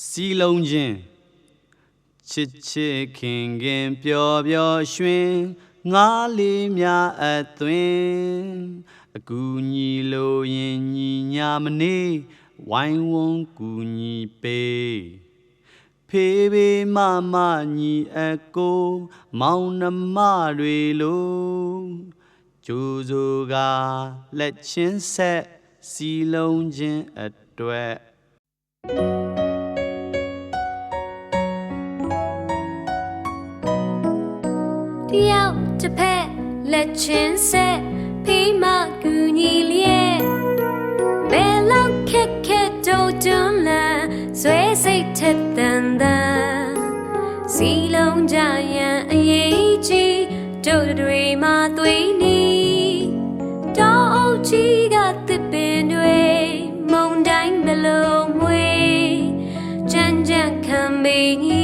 စီလုံးချင်းချစ်ချစ်ခင်ခင်ပျော်ပျော်ရွှင်ငါးလေးများအသွင်အကူညီလိုရင်ညီညာမနေဝိုင်းဝန်းကူညီပေးဖေးဖေးမမညီအကို မောင်နှမတွေလိုကျိုးစိုးကလက်ချင်းဆက်စီလုံးချင်းအတွက် တယောက်တစ်ဖက်လက်ချင်းဆက်ဖိမကူညီလျက်ဘယ်လောက်ခက်ခက်ကြိုးတွန်းလန်းဆွဲစိတ်ထက်တန်တန်စီလုံးကြရန်အရေးကြီးတို့တွေမှာသွေးနီတောင်းအုပ်ကြီးကတစ်ပင်တွေမုန်တိုင်းမလုံးမွေကြမ်းကြမ်းခံမေညီ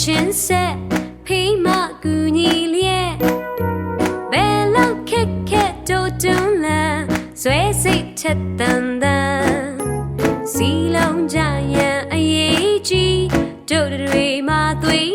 ချင်းဆက်ဖိမကူညီလျက်ဘယ်လောက်ခက်ခက်တို့တွန်းလန်းဆွဲစိတ်ထက်တန်တန်စီလုံးကြရန်အရေးကြီးတို့တွေမှာသွေး